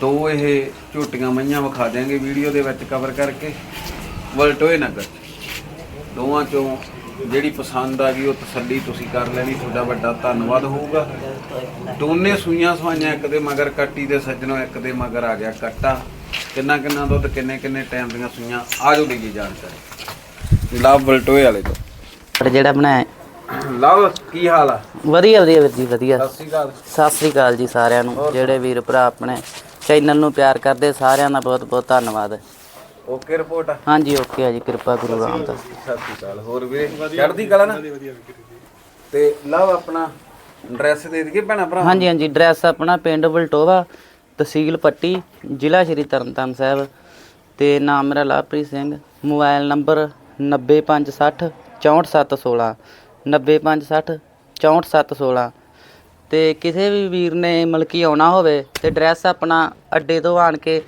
ਦੋ ਇਹ ਝੋਟੀਆਂ ਮਈਆਂ ਵਿਖਾ ਦਿਆਂਗੇ ਵੀਡੀਓ ਦੇ ਵਿੱਚ ਕਵਰ ਕਰਕੇ। ਵਲਟੋਏ ਨਗਰ ਦੋਵਾਂ ਚੋਂ ਜਿਹੜੀ ਪਸੰਦ ਆ ਗਈ ਉਹ ਤਸੱਲੀ ਤੁਸੀਂ ਕਰ ਲੈਣੀ ਤੁਹਾਡਾ ਵੱਡਾ ਧੰਨਵਾਦ ਹੋਊਗਾ। ਦੋਨੇ ਸੂਈਆਂ ਸਵਾਈਆਂ ਇੱਕ ਦੇ ਮਗਰ ਕੱਟੀ ਦੇ ਸੱਜਣੋਂ ਇੱਕ ਦੇ ਮਗਰ ਆ ਗਿਆ ਕੱਟਾ। ਕਿੰਨਾ ਕਿੰਨਾ ਦੁੱਧ ਕਿੰਨੇ ਕਿੰਨੇ ਟਾਈਮ ਦੀਆਂ ਸੂਈਆਂ ਆਜੋ ਲਈਏ ਜਾਣਕਾਰੀ। ਲਵ ਵਲਟੋਏ ਵਾਲੇ ਤੋਂ। ਪਰ ਜਿਹੜਾ ਬਣਾਇਆ। ਲਵ ਕੀ ਹਾਲ ਆ? ਵਧੀਆ ਵਧੀਆ ਵੀਰ ਜੀ ਵਧੀਆ। ਸਤਿ ਸ਼੍ਰੀ ਅਕਾਲ। ਸਤਿ ਸ੍ਰੀ ਅਕਾਲ ਜੀ ਸਾਰਿਆਂ ਨੂੰ ਜਿਹੜੇ ਵੀਰ ਭਰਾ ਆਪਣੇ ਚੈਨਲ ਨੂੰ ਪਿਆਰ ਕਰਦੇ ਸਾਰਿਆਂ ਦਾ ਬਹੁਤ ਬਹੁਤ ਧੰਨਵਾਦ। Okay report? ਹਾਂਜੀ ਓਕੇ ਆ ਜੀ ਕਿਰਪਾ ਗੁਰੂ ਰਾਮਦਾਸ ਸਤਿ ਸ਼੍ਰੀ ਅਕਾਲ। ਹੋਰ ਵੀਰੇ ਚੜ੍ਹਦੀ ਕਲਾ ਨਾ? ਤੇ ਲਵ ਆਪਣਾ ਐਡਰੈਸ ਦੇ ਦਈਏ ਭੈਣਾ ਭਰਾ ਹਾਂਜੀ ਹਾਂਜੀ ਐਡਰੈਸ ਆਪਣਾ ਪਿੰਡ ਬਲਟੋਵਾ ਤਹਿਸੀਲ ਪੱਟੀ ਜ਼ਿਲ੍ਹਾ ਸ਼੍ਰੀ ਤਰਨਤਾਰਨ ਸਾਹਿਬ। ਤੇ ਨਾਮ ਮੇਰਾ ਲਵਪ੍ਰੀਤ ਸਿੰਘ ਮੋਬਾਈਲ ਨੰਬਰ 90560 64716 90560 64716 ਤੇ ਕਿਸੇ ਵੀ ਵੀਰ ਨੇ ਮਲਕੀ ਆਉਣਾ ਹੋਵੇ ਤੇ ਐਡਰੈਸ ਆਪਣਾ ਅੱਡੇ ਤੋਂ ਆਣ ਕੇ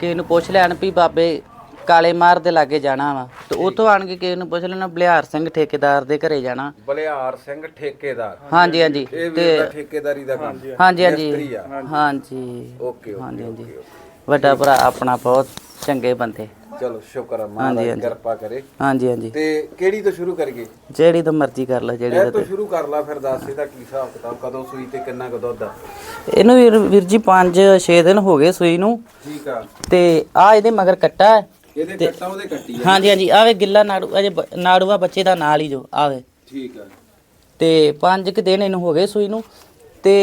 ਕਿਸੇ ਨੂੰ ਪੁੱਛ ਲੈਣ ਵੀ ਬਾਬੇ ਕਾਲੇ ਮਾਰ ਦੇ ਲਾਗੇ ਜਾਣਾ ਵਾ। ਤੇ ਉੱਥੋਂ ਆਣ ਕੇ ਕਿਸੇ ਨੂੰ ਪੁੱਛ ਲੈਣਾ ਬਲਿਹਾਰ ਸਿੰਘ ਠੇਕੇਦਾਰ ਦੇ ਘਰੇ ਜਾਣਾ। ਬਲਿਹਾਰ ਸਿੰਘ ਠੇਕੇਦਾਰ। ਹਾਂਜੀ ਹਾਂਜੀ। ਇਹ ਦਾ ਠੇਕੇਦਾਰੀ ਦਾ ਕੰਮ। ਹਾਂਜੀ ਮਿਸਤਰੀ ਹਾਂਜੀ। ਆ। ਹਾਂਜੀ। ਓਕੇ ਹਾਂਜੀ ਓਕੇ ਹਾਂਜੀ ਵੱਡਾ ਭਰਾ ਆਪਣਾ ਬਹੁਤ ਚੰਗੇ ਬੰਦੇ। ਚਲੋ ਸ਼ੁਕਰ ਆ ਮਹਾਰਾਜ ਕਿਰਪਾ ਕਰੇ। ਹਾਂਜੀ ਹਾਂਜੀ। ਤੇ ਕਿਹੜੀ ਤੋਂ ਸ਼ੁਰੂ ਕਰੀਏ? ਜਿਹੜੀ ਤੋਂ ਮਰਜ਼ੀ ਕਰ ਲਓ ਜਿਹੜੀ ਇਹ ਤੋਂ ਸ਼ੁਰੂ ਕਰ ਲਾ ਫਿਰ ਦੱਸ ਇਹਦਾ ਕੀ ਹਿਸਾਬ ਕਿਤਾਬ ਕਦੋਂ ਸੂਈ ਤੇ ਕਿੰਨਾ ਕੁ ਦੁੱਧ ਆ? ਇਹਨੂੰ ਵੀਰ ਵੀਰ ਜੀ 5-6 ਦਿਨ ਹੋ ਗਏ ਸੂਈ ਨੂੰ। ਠੀਕ ਆ। ਤੇ ਆ ਇਹਦੇ ਮਗਰ ਕੱਟਾ ਹੈ। ਇਹਦੇ ਕੱਟਾ ਉਹਦੇ ਕੱਟੀ ਆ ਹਾਂਜੀ ਹਾਂਜੀ ਆਵੇ ਗਿੱਲਾ ਨਾੜੂ ਅਜੇ ਬ- ਨਾੜੂਆ ਬੱਚੇ ਦਾ ਨਾਲ ਹੀ ਜੋ ਆਵੇ ਠੀਕ ਆ। ਤੇ 5 ਕਿ ਦਿਨ ਇਹਨੂੰ ਹੋ ਗਏ ਸੂਈ ਨੂੰ। ਤੇ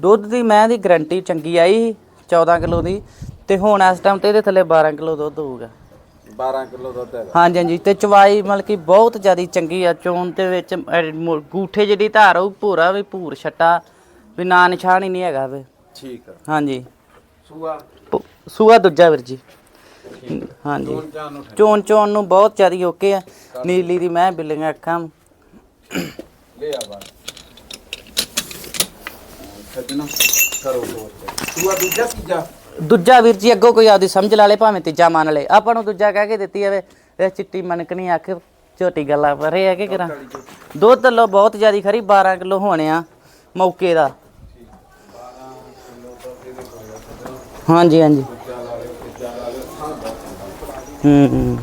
ਦੁੱਧ ਦੀ ਮੈਂ ਦੀ ਗਰੰਟੀ ਚੰਗੀ ਆਈ ਸੀ 14 ਕਿਲੋ ਦੀ। ਤੇ ਹੁਣ ਇਸ ਟਾਈਮ ਤੇ ਇਹਦੇ ਥੱਲੇ 12 ਕਿਲੋ ਦੁੱਧ ਹੋਊਗਾ। 12 ਕਿਲੋ ਦੁੱਧ ਹੈਗਾ। ਹਾਂਜੀ ਹਾਂਜੀ ਤੇ ਚਵਾਈ ਮਤਲਬ ਕਿ ਬਹੁਤ ਜ਼ਿਆਦਾ ਚੰਗੀ ਆ ਚੋਣ ਦੇ ਵਿੱਚ ਅਹ, ਮੁ- ਗੂਠੇ ਜਿਹੜੀ ਧਾਰ ਉਹ ਭੂਰਾ ਵੀ ਭੂਰ ਛੱਟਾ ਵੀ ਨਾਂ ਨਿਸ਼ਾਨ ਹੀ ਨਹੀਂ ਹੈਗਾ ਵੇ। ਠੀਕ ਆ। ਹਾਂਜੀ। ਸੂਆ? ਪ- ਸੂਆ ਦੂਜਾ ਵੀਰ ਜੀ। ਹਾਂਜੀ। ਜਾਨ ਨੂੰ ਚੋਣ ਚੋਣ ਨੂੰ ਬਹੁਤ ਜ਼ਿਆਦਾ ਓਕੇ ਆ। ਨੀਲੀ ਦੀ ਮੈਂ ਬਿੱਲੀਆਂ ਅੱਖਾਂ। ਲੈ ਆ ਬਾਹਰ। ਸੱਜਣਾ ਕਰੋ ਹੋਰ ਸੂਆ ਦੂਜਾ ਤੀਜਾ? ਦੂਜਾ ਵੀਰ ਜੀ, ਅੱਗੋਂ ਕੋਈ ਆਪਦੀ ਸਮਝ ਲਾ ਲੇ, ਭਾਵੇਂ ਤੀਜਾ ਮੰਨ ਲੇ। ਆਪਾਂ ਨੂੰ ਦੂਜਾ ਕਹਿ ਕੇ ਦਿੱਤੀ ਜਾਵੇ, ਇਹ ਚਿੱਟੀ ਮਨਕਣੀ ਅੱਖ, ਝੋਟੀ ਗੱਲਾਂ ਪਰ ਇਹ ਕਿ ਕਰਾਂ? ਦੁੱਧ ਲੋ ਬਹੁਤ ਜ਼ਿਆਦਾ ਖਰੀ 12 ਕਿਲੋ ਹੋਣੇ ਆ ਮੌਕੇ ਦਾ। ਹਾਂਜੀ ਹਾਂਜੀ। ਹੂੰ ਹੂੰ।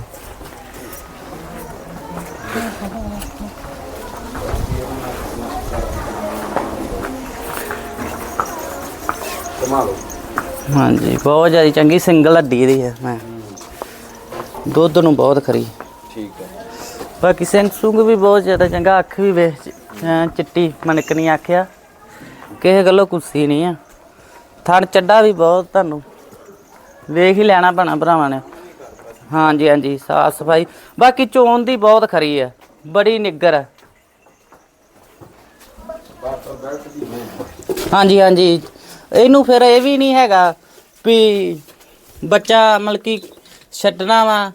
ਕਮਾ ਹਾਂਜੀ ਬਹੁਤ ਜ਼ਿਆਦਾ ਚੰਗੀ ਸਿੰਗਲ ਹੱਡੀ ਦੀ ਹੈ ਮੈਂ। ਦੁੱਧ ਨੂੰ ਬਹੁਤ ਖਰੀ। ਠੀਕ ਆ। ਬਾਕੀ ਸਿੰਘ ਸੁੰਗ ਵੀ ਬਹੁਤ ਜ਼ਿਆਦਾ ਚੰਗਾ ਅੱਖ ਵੀ ਵੇ ਐਂ ਚਿੱਟੀ ਮਨਕਣੀ ਆਖਿਆ। ਕਿਸੇ ਗੱਲੋਂ ਕੁੱਸੀ ਨਹੀਂ ਆ। ਥਣ ਚੱਡਾ ਵੀ ਬਹੁਤ ਤੁਹਾਨੂੰ। ਵੇਖ ਹੀ ਲੈਣਾ ਪੈਣਾ ਭਰਾਵਾਂ ਨੇ। ਹਾਂਜੀ ਹਾਂਜੀ ਸਾਫ਼ ਸਫ਼ਾਈ। ਬਾਕੀ ਚੋਣ ਦੀ ਬਹੁਤ ਖਰੀ ਆ। ਬੜੀ ਨਿੱਗਰ ਆ। ਹਾਂਜੀ ਹਾਂਜੀ। ਇਹਨੂੰ ਫਿਰ ਇਹ ਵੀ ਨਹੀਂ ਹੈਗਾ। ਵੀ ਬੱਚਾ ਮਤਲਬ ਕਿ ਛੱਡਣਾ ਵਾ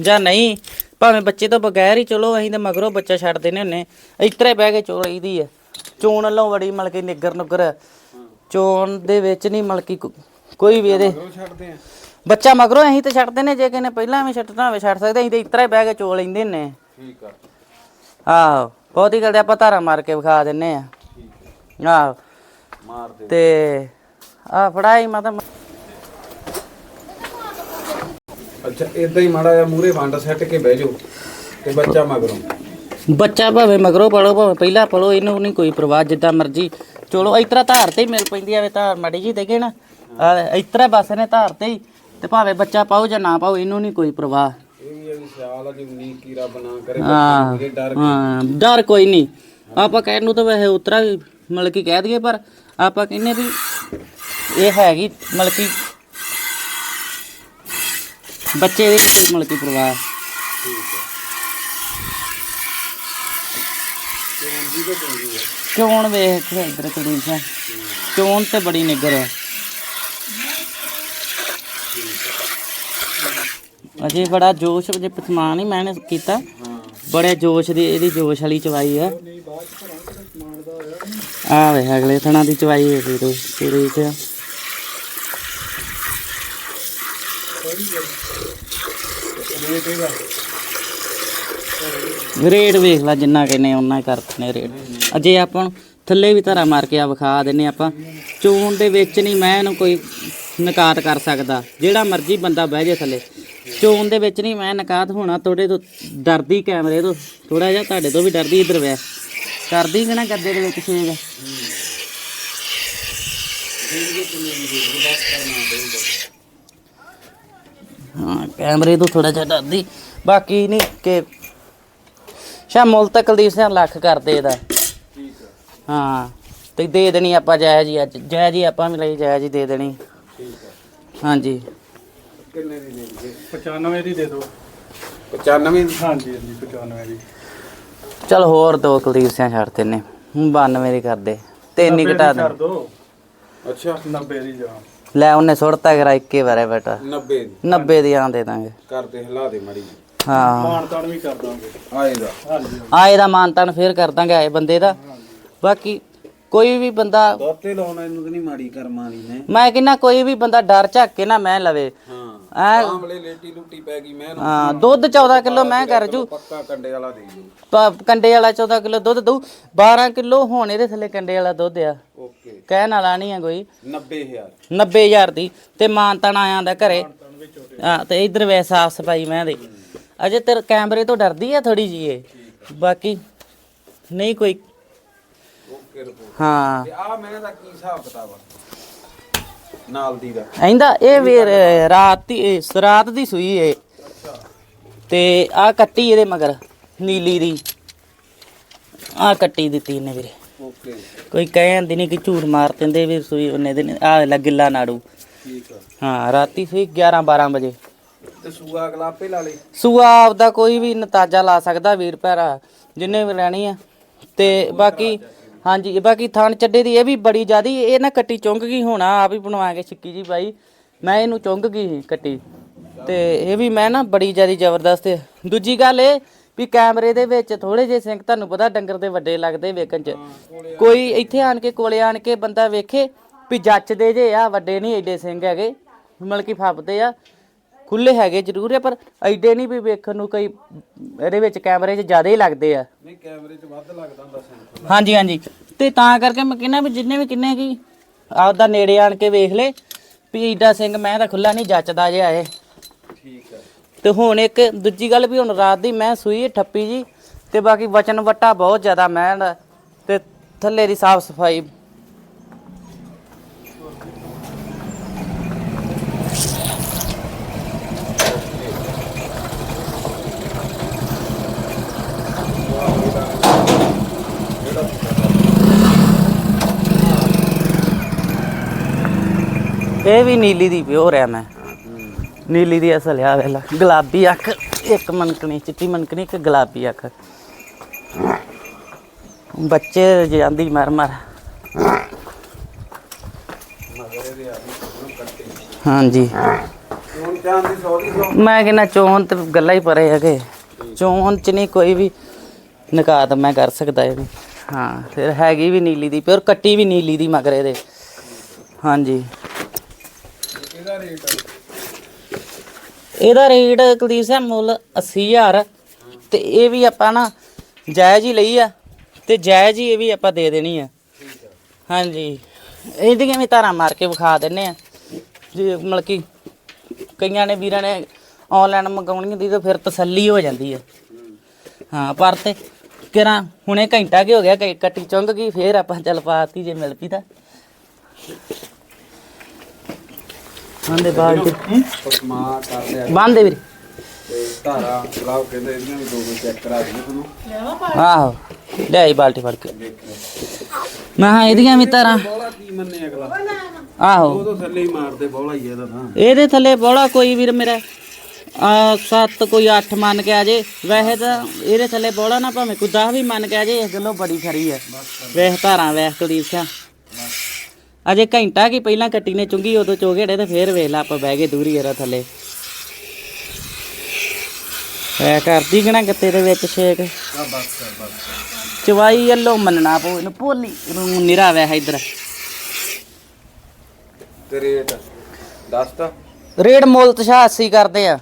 ਜਾਂ ਨਹੀਂ ਭਾਵੇਂ ਬੱਚੇ ਤੋਂ ਬਗੈਰ ਹੀ ਚਲੋ ਅਸੀਂ ਤੇ ਮਗਰੋਂ ਬੱਚਾ ਛੱਡ ਦਿੰਦੇ ਹੁੰਨੇ ਇਤਰੇ ਬਹਿ ਕੇ ਚੋਲ ਇਹਦੀ ਆ। ਚੋਣ ਵੱਲੋਂ ਬੜੀ ਮਤਲਬ ਕਿ ਨਿੱਗਰ ਨੁੱਗਰ। ਚੋਣ ਦੇ ਵਿੱਚ ਨਹੀਂ ਮਤਲਬ ਕਿ ਕੋਈ ਵੀ ਇਹਦੇ ਬੱਚਾ ਮਗਰੋਂ ਅਸੀਂ ਤੇ ਛੱਡਦੇ ਨੇ ਜੇ ਕਿਸੇ ਨੇ ਪਹਿਲਾਂ ਵੀ ਛੱਡਣਾ ਹੋਵੇ ਛੱਡ ਸਕਦੇ ਅਸੀਂ ਤੇ ਇਤਰੇ ਬਹਿ ਕੇ ਚੋਲ ਲੈਂਦੇ ਹੁੰਨੇ ਠੀਕ ਆ। ਆਹੋ ਬਹੁਤੀ ਗੱਲ ਤੇ ਆਪਾਂ ਧਾਰਾ ਮਾਰ ਕੇ ਵਿਖਾ ਦਿੰਨੇ ਆ। ਆਹੋ। ਮਾਰ ਦੇ ਤੇ ਆ ਫੜਾਈ ਮਤਲਬ ਅੱਛਾ ਇਦਾਂ ਹੀ ਮਾੜਾ ਜਿਹਾ ਮੂਰੇ ਵੰਡ ਸੱਟ ਕੇ ਬਹਿ ਜਾਓ ਤੇ ਬੱਚਾ ਮਗਰੋਂ। ਬੱਚਾ ਭਾਵੇਂ ਮਗਰੋਂ ਪੜੋ ਭਾਵੇਂ ਪਹਿਲਾਂ ਪੜੋ ਇਹਨੂੰ ਨਹੀਂ ਕੋਈ ਪ੍ਰਵਾਹ ਜਿੱਦਾਂ ਮਰਜ਼ੀ। ਚਲੋ ਇਤਰਾ ਧਾਰ ਤੇ ਹੀ ਮਿਲ ਪੈਂਦੀ ਆਵੇ ਧਾਰ ਮਾੜੀ ਜੀ ਦੇਖੇ ਨਾ ਆ ਇਤਰਾ ਬਸ ਨੇ ਧਾਰ ਤੇ ਹੀ ਤੇ ਭਾਵੇਂ ਬੱਚਾ ਪਾਓ ਜਾਂ ਨਾ ਪਾਓ ਇਹਨੂੰ ਨਹੀਂ ਕੋਈ ਪ੍ਰਵਾਹ। ਇਹ ਵੀ ਸਿਆਲ ਆ ਜੀ ਉਨੀ ਕੀ ਰੱਬ ਨਾ ਕਰੇ ਹਾਂ ਬੱਚੇ ਡਰ ਹਾਂ ਡਰ ਕੋਈ ਨਹੀਂ। ਆਪਾਂ ਕਹਿਣ ਨੂੰ ਤਾਂ ਵੈਸੇ ਉਤਰਾ ਮਤਲਬ ਕਿ ਕਹਿ ਦਈਏ ਪਰ ਆਪਾਂ ਕਹਿੰਨੇ ਵੀ ਇਹ ਹੈਗੀ ਮਤਲਬ ਕਿ ਬੱਚੇ ਦੇ ਕੋਈ ਮਤਲਬ ਕਿ ਪ੍ਰਵਾਹ ਚੋਣ ਵੇਖ ਇਧਰ ਕੁੜੀ ਸਾ ਚੋਣ ਤੇ ਬੜੀ ਨਿਗਰ ਹੈ। ਅਜੇ ਬੜਾ ਜੋਸ਼ ਵਜੇ ਪਸਮਾਨ ਹੀ ਮੈਨੇ ਕੀਤਾ। ਬੜੇ ਜੋਸ਼ ਦੀ, ਇਹਦੀ ਜੋਸ਼ ਵਾਲੀ ਚਵਾਈ ਆ। ਆ ਵੇ ਅਗਲੇ ਥਣਾ ਦੀ ਚਵਾਈ ਹੋ ਗਈ ਤੂੰ ਤੇਰੇ ਚ ਰੇਟ ਵੇਖ ਲੈ ਜਿੰਨਾ ਕਹਿੰਨੇ ਉਹਨਾਂ ਹੀ ਕਰਦੇ ਨੇ ਰੇਟ। ਅਜੇ ਆਪਾਂ ਥੱਲੇ ਵੀ ਧਰਾ ਮਾਰ ਕੇ ਆ ਵਿਖਾ ਦਿੰਨੇ ਆਪਾਂ। ਚੋਣ ਦੇ ਵਿੱਚ ਨਹੀਂ ਮੈਂ ਇਹਨੂੰ ਕੋਈ ਨਕਾਤ ਕਰ ਸਕਦਾ। ਜਿਹੜਾ ਮਰਜ਼ੀ ਬੰਦਾ ਬਹਿ ਜੇ ਥੱਲੇ। ਚੋਣ ਦੇ ਵਿੱਚ ਨਹੀਂ ਮੈਂ ਨਕਾਤ ਹੋਣਾ, ਤੁਹਾਡੇ ਤੋਂ ਡਰਦੀ ਕੈਮਰੇ ਤੋਂ। ਥੋੜਾ ਜਿਹਾ ਤੁਹਾਡੇ ਤੋਂ ਵੀ ਡਰਦੀ ਇਧਰ ਵੇ। ਕਰਦੀ ਕਿ ਨਾ ਗੱਦੇ ਦੇ ਵਿੱਚ ਛੇਗ ਹਾਂ ਕੈਮਰੇ ਤੋਂ ਥੋੜਾ ਜਿਹਾ ਡਰਦੀ। ਬਾਕੀ ਨਹੀਂ ਕਿ ਸ਼ਾ ਮੁੱਲ ਤਾਂ ਕੁਲਦੀਪ ਸਿੰਘ ਲੱਖ ਕਰਦੇ ਇਹਦਾ। ਠੀਕ ਆ ਹਾਂ ਤੇ ਦੇ ਦੇਣੀ ਆਪਾਂ ਜਾਇਜ਼ ਹੀ ਅੱਜ ਜਾਇਜ਼ ਹੀ ਆਪਾਂ ਵੀ ਲਈ ਜਾਇਜ਼ ਹੀ ਦੇ ਦੇਣੀ। ਠੀਕ ਆ ਹਾਂਜੀ। ਕਿੰਨੇ ਦੀ ਦੇ ਦਈਏ? 95 ਦੀ ਦੇ ਦਿਓ 95 ਦੀ? ਹਾਂਜੀ ਹਾਂਜੀ 95 ਦੀ। ਚਲ ਹੋਰ ਦੋ ਕੁਲਦੀਪ ਸਿੰਘ ਛੱਡ ਦਿੰਨੇ। 92 ਦੀ ਕਰਦੇ ਤਿੰਨ ਹੀ 90 ਦੀ ਘਟਾ ਕਰ ਦੇ। ਦਿਓ ਅੱਛਾ। 90 ਦੀ ਜਾ। ਲੈ ਉਹਨੇ ਸੁੱਟਤਾ ਕਰਾ ਇੱਕੇ ਵਾਰੇ ਬੇਟਾ। 90 ਦੀ। 90 ਦੀ ਆਂ ਦੇ ਦਾਂਗੇ। ਕਰਦੇ ਹਿਲਾ ਦੇ ਮੜੀ ਹਾਂ। ਮਾਨ ਤਾਨ ਵੀ ਕਰ ਦਾਂਗੇ। ਆਏਗਾ ਹਾਂਜੀ। ਆ ਇਹਦਾ ਮਾਨਤਾਨ ਫੇਰ ਕਰ ਦਾਂਗੇ ਆਏ ਬੰਦੇ ਦਾ। ਬਾਕੀ ਕੋਈ ਵੀ ਬੰਦਾ ਦੋਤੇ ਲਾਉਣਾ ਇਹਨੂੰ ਤਾਂ ਨਹੀਂ ਮਾੜੀ ਕਰਮਾਂ ਦੀ ਨੇ। ਮੈਂ ਕਹਿੰਦਾ ਕੋਈ ਵੀ ਬੰਦਾ ਡਰ ਝੱਕ ਕੇ ਨਾ ਮੈਂ ਲਵੇ। ਹਾਂ। ਐ ਆਮਲੇ ਲੇਟੀ ਲੁੱਟੀ ਪੈ ਗਈ ਮੈਂ ਇਹਨੂੰ ਹਾਂ ਦੁੱਧ 14 ਕਿਲੋ ਮੈਂ ਕਰ ਜੂ। ਪੱਕਾ ਕੰਡੇ ਵਾਲਾ ਦੇ ਜੂ। ਪ- ਕੰਡੇ ਵਾਲਾ 14 ਕਿਲੋ ਦੁੱਧ ਦਊ 12 ਕਿਲੋ ਹੁਣ ਇਹਦੇ ਥੱਲੇ ਕੰਡੇ ਵਾਲਾ ਦੁੱਧ ਆ। ਓਕੇ। ਕਹਿਣ ਵਾਲਾ ਨਹੀਂ ਆ ਕੋਈ। 90000 90000 ਦੀ ਤੇ ਮਾਨਤਨ ਆਇਆ ਦਾ ਘਰੇ। ਹਾਂ ਤੇ ਇਧਰ ਵੇ ਸਾਫ਼ ਸਫ਼ਾਈ ਮੈਂ ਦੇ ਅਜੇ ਤੇਰੇ ਕੈਮਰੇ ਤੋਂ ਡਰਦੀ ਆ ਥੋੜੀ ਜੀ ਇਹ। ਬਾਕੀ ਨਹੀਂ ਕੋਈ। Okay report. ਹਾਂ। ਤੇ ਆ ਮੈਂ ਦਾ ਕੀ ਹਿਸਾਬ ਕਿਤਾਬ ਆ? ਨਾਲ ਦੀ ਦਾ। ਕਹਿੰਦਾ ਇਹ ਵੀ ਰ- ਰਾਤ ਦੀ ਇਹ ਰਾਤ ਦੀ ਸੂਈ ਏ। ਤੇ ਆ ਕੱਟੀ ਇਹਦੇ ਮਗਰ ਨੀਲੀ ਦੀ। ਆ ਕੱਟੀ ਦਿੱਤੀ ਇਹਨੇ ਵੀਰੇ। ਓਕੇ। ਕੋਈ ਕਹਿੰਦੀ ਨਹੀਂ ਕਿ ਝੂਠ ਮਾਰ ਦਿੰਦੇ ਵੀ ਸੂਈ ਉਹਨੇ ਦਿਨ ਆ ਲੱਗਿਲਾ ਨਾੜੂ। ਠੀਕ ਆ। ਹਾਂ ਰਾਤੀ ਸੂਈ 11 12 ਵਜੇ। ਤੇ ਸੂਆ ਅਗਲਾ ਆਪੇ ਲਾ ਲੇ। ਸੂਆ ਆਪਦਾ ਕੋਈ ਵੀ ਨਤਾਜਾ ਲਾ ਸਕਦਾ ਵੀਰ ਭੈਰਾ ਜਿੰਨੇ ਵੀ ਲੈਣੀ ਆ। ਤੇ ਬਾਕੀ ਹਾਂਜੀ ਬਾਕੀ ਥਣ ਚੱਡੇ ਦੀ ਇਹ ਵੀ ਬੜੀ ਜਿਆਦੀ ਇਹ ਨਾ ਕੱਟੀ ਚੁੰਗ ਗਈ ਹੋਣਾ ਆਪ ਹੀ ਬਣਵਾ ਕੇ ਛਿੱਕੀ ਜੀ ਬਾਈ ਮੈਂ ਇਹਨੂੰ ਚੁੰਗ ਗਈ ਸੀ ਕੱਟੀ। ਤੇ ਇਹ ਵੀ ਮੈਂ ਨਾ ਬੜੀ ਜਿਆਦੀ ਜ਼ਬਰਦਸਤ ਹੈ। ਦੂਜੀ ਗੱਲ ਇਹ ਵੀ ਕੈਮਰੇ ਦੇ ਵਿੱਚ ਥੋੜੇ ਜਿਹੇ ਸਿੰਘ ਤੁਹਾਨੂੰ ਪਤਾ ਡੰਗਰ ਦੇ ਵੱਡੇ ਲੱਗਦੇ ਵੇਖਣ ਚ। ਕੋਈ ਇੱਥੇ ਆਣ ਕੇ ਕੋਲੇ ਆਣ ਕੇ ਬੰਦਾ ਵੇਖੇ ਵੀ ਜੱਚਦੇ ਜੇ ਆ ਵੱਡੇ ਨਹੀਂ ਏਡੇ ਸਿੰਘ ਹੈਗੇ। ਮਤਲਬ ਕਿ ਫੱਬਦੇ ਆ। ਖੁੱਲੇ ਹੈਗੇ ਜ਼ਰੂਰ ਆ ਪਰ ਐਡੇ ਨਹੀਂ ਵੀ ਵੇਖਣ ਨੂੰ ਕਈ ਇਹਦੇ ਵਿੱਚ ਕੈਮਰੇ 'ਚ ਜ਼ਿਆਦਾ ਹੀ ਲੱਗਦੇ ਆ। ਨਹੀਂ ਕੈਮਰੇ 'ਚ ਵੱਧ ਲੱਗਦਾ ਹੁੰਦਾ ਸੈਂਟਰ ਹਾਂਜੀ ਹਾਂਜੀ। ਤੇ ਤਾਂ ਕਰਕੇ ਮੈਂ ਕਹਿੰਦਾ ਵੀ ਜਿੰਨੇ ਵੀ ਕਿੰਨੇ ਕੀ ਆਪਦਾ ਨੇੜੇ ਆਣ ਕੇ ਵੇਖ ਲੈ ਵੀ ਏਡਾ ਸਿੰਘ ਮੈਂ ਤਾਂ ਖੁੱਲਾ ਨਹੀਂ ਜੱਚਦਾ ਜਿਹਾ ਇਹ। ਠੀਕ ਆ। ਤੇ ਹੁਣ ਇੱਕ ਦੂਜੀ ਗੱਲ ਵੀ ਹੁਣ ਰਾਤ ਦੀ ਮੈਂ ਸੂਈ ਠੱਪੀ ਜੀ ਤੇ ਬਾਕੀ ਵਚਨ ਵੱਟਾ ਬਹੁਤ ਜ਼ਿਆਦਾ ਮੈਂ ਤੇ ਥੱਲੇ ਦੀ ਸਾਫ਼ ਸਫ਼ਾਈ ਇਹ ਵੀ ਨੀਲੀ ਦੀ ਪਿਓਰ ਆ ਮੈਂ। ਨੀਲੀ ਦੀ ਅਸਲ ਆ ਵੇਲਾ ਗੁਲਾਬੀ ਅੱਖ, ਇੱਕ ਮਨਕਣੀ, ਚਿੱਟੀ ਮਨਕਣੀ, ਇੱਕ ਗੁਲਾਬੀ ਅੱਖ। ਬੱਚੇ ਜਾਂਦੀ ਮਰ ਮਰ। ਹਾਂਜੀ। ਮੈਂ ਕਹਿੰਦਾ ਚੋਣ ਤੇ ਗੱਲਾਂ ਹੀ ਪਰੇ ਹੈਗੇ। ਚੋਣ ਚ ਨਹੀਂ ਕੋਈ ਵੀ ਨਕਾਤ ਮੈਂ ਕਰ ਸਕਦਾ ਇਹ ਹਾਂ, ਫਿਰ ਹੈਗੀ ਵੀ ਨੀਲੀ ਦੀ ਪਿਓਰ, ਕੱਟੀ ਵੀ ਨੀਲੀ ਦੀ ਮਗਰ ਇਹਦੇ। ਹਾਂਜੀ। ਇਹਦਾ ਰੇਟ ਇਹਦਾ ਰੇਟ ਕੁਲਦੀਪ ਸਿੰਘ ਮੁੱਲ 80000 ਤੇ ਇਹ ਵੀ ਆਪਾਂ ਨਾ ਜਾਇਜ਼ ਹੀ ਲਈ ਆ ਤੇ ਜਾਇਜ਼ ਹੀ ਇਹ ਵੀ ਆਪਾਂ ਦੇ ਦੇਣੀ ਆ। ਹਾਂਜੀ। ਇਹਦੀਆਂ ਵੀ ਧਾਰਾਂ ਮਾਰ ਕੇ ਵਿਖਾ ਦਿੰਨੇ ਆ। ਜੇ ਮਤਲਬ ਕਿ ਕਈਆਂ ਨੇ ਵੀਰਾਂ ਨੇ ਆਨਲਾਈਨ ਮੰਗਾਉਣੀ ਹੁੰਦੀ ਤਾਂ ਫਿਰ ਤਸੱਲੀ ਹੋ ਜਾਂਦੀ ਆ। ਹਾਂ ਪਰ ਤੇ ਕਿਰਾਂ ਹੁਣੇ ਘੰਟਾ ਕੀ ਹੋ ਗਿਆ ਕੱਟੀ ਚੁੰਗ ਗਈ ਫੇਰ ਆਪਾਂ ਚੱਲ ਪਾਤੀ ਜੇ ਮਿਲ ਪਈ ਤਾਂ। ਆਂਦੇ ਬਾਅਦ ਪਸਮਾ ਕਰ ਲਿਆ ਬੰਦੇ ਵੀਰੇ। ਤੇ ਧਾਰਾ ਲਾਓ ਕਹਿੰਦੇ ਇਹਦੀਆਂ ਵੀ ਦੋ ਦੋ ਚੈੱਕ ਕਰਾ ਦਿਓ ਤੁਹਾਨੂੰ। ਆਹੋ ਲੈ ਆਈ ਬਾਲਟੀ ਫੜ ਕੇ। ਮੈਂ ਹਾਂ ਇਹਦੀਆਂ ਵੀ ਤਰ੍ਹਾਂ ਬੋਲਾ ਕੀ ਮੰਨੇ ਅਗਲਾ? ਆਹੋ। ਉਹ ਤੋਂ ਥੱਲੇ ਹੀ ਮਾਰਦੇ ਬੋਲਾ ਹੀ ਇਹਦਾ ਤਾਂ। ਇਹਦੇ ਥੱਲੇ ਬੋਲਾ ਕੋਈ ਵੀਰ ਮੇਰਾ ਆ ਸੱਤ ਕੋਈ 8 ਮੰਨ ਕੇ ਆ ਜੇ। ਵੈਸੇ ਤਾਂ ਇਹਦੇ ਥੱਲੇ ਬੋਲਾ ਨਾ ਭਾਵੇਂ ਕੋਈ 10 ਵੀ ਮੰਨ ਕੇ ਆ ਜੇ ਇਸ ਗੱਲੋਂ ਬੜੀ ਖਰੀ ਹੈ ਵੇਖ ਧਾਰਾਂ ਵੇਖ ਕੁਲਦੀਪ ਸਿੰਘ ਅਜੇ ਘੰਟਾ ਕੀ ਪਹਿਲਾਂ ਕੱਟੀ ਨੇ ਚੁੰਗੀ ਉਦੋਂ ਚੋਗੇੜੇ ਤੇ ਫੇਰ ਵੇਖ ਲਾ ਆਪਾਂ ਬਹਿ ਗਏ ਦੂਰੀ ਇਹਦਾ ਥੱਲੇ। ਐ ਕਰਦੀ ਕਿ ਗੱਤੇ ਦੇ ਵਿੱਚ ਛੇਕ? ਆ ਬਸ ਕਰ ਬਸ ਚਵਾਈ ਵੱਲੋਂ ਮੰਨਣਾ ਪਊ ਇਹਨੂੰ ਭੋਲੀ ਨੂੰ ਨਿਰਾ ਵੈ ਇਧਰ। ਤੇ ਰੇਟ ਦੱਸ ਤਾ। ਰੇਟ ਮੁੱਲ ਤਸ਼ਾ 80 ਕਰਦੇ ਆ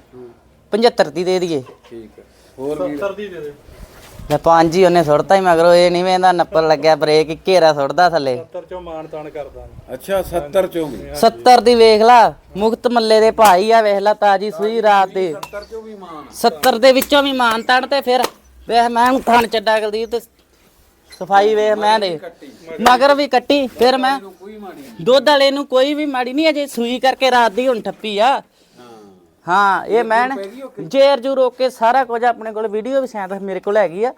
75 ਦੀ ਦੇ ਦਈਏ। ਠੀਕ ਹੈ। ਹੋਰ ਵੀ 70 ਦੀ ਦੇ ਦੇ। ਲੈ ਪੰਜ ਹੀ ਉਹਨੇ ਸੁੱਟਤਾ ਹੀ ਮਗਰੋਂ ਇਹ ਨਹੀਂ ਵੇਂਦਾ ਨੱਪਰ ਲੱਗਿਆ ਬ੍ਰੇਕ ਘੇਰਾ ਸੁੱਟਦਾ ਥੱਲੇ। 70 ਚੋਂ ਮਾਨ ਤਾਨ ਕਰਦਾ ਅੱਛਾ 70 ਚੋਂ ਵੀ? 70 ਦੀ ਵੇਖ ਲਾ ਮੁਕਤ ਮੱਲੇ ਦੇ ਭਾਈ ਆ ਵੇਖ ਲਾ ਤਾਜੀ ਸੂਈ ਰਾਤ ਦੇ। 70 ਚੋਂ ਵੀ ਮਾਨ 70 ਦੇ ਵਿੱਚੋਂ ਵੀ ਮਾਨ ਤਣ ਤੇ ਫਿਰ ਵੇਖ ਮੈਂ ਹੁਣ ਥਣ ਚੱਡਾ ਗਲਦੀਪ ਤੇ ਸਫ਼ਾਈ ਵੇਖ ਮੈਂ ਦੇ। ਮਗਰ ਵੀ ਕੱਟੀ ਫਿਰ ਮੈਂ ਦੁੱਧ ਵਾਲੇ ਨੂੰ ਕੋਈ ਵੀ ਮਾੜੀ ਨਹੀਂ ਅਜੇ ਸੂਈ ਕਰਕੇ ਰਾਤ ਦੀ ਹੁਣ ਠੱਪੀ ਆ। ਹਾਂ ਇਹ ਮੈਂ ਜੇਰ ਜੂਰ ਓਕੇ ਸਾਰਾ ਕੁਝ ਆਪਣੇ ਕੋਲ ਵੀਡੀਓ ਵੀ ਸ਼ਾਇਦ ਮੇਰੇ ਕੋਲ ਹੈਗੀ ਆ।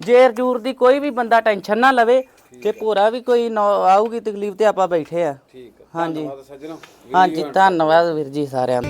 ਜੇਰ ਜੂਰ ਦੀ ਕੋਈ ਵੀ ਬੰਦਾ ਟੈਨਸ਼ਨ ਨਾ ਲਵੇ ਤੇ ਭੋਰਾ ਵੀ ਕੋਈ ਨਾ ਆਊਗੀ ਤਕਲੀਫ ਤੇ ਆਪਾਂ ਬੈਠੇ ਆ। ਠੀਕ ਹਾਂਜੀ। ਧੰਨਵਾਦ ਸੱਜਣੋ। ਹਾਂਜੀ ਧੰਨਵਾਦ ਵੀਰ ਜੀ ਸਾਰਿਆਂ ਦਾ।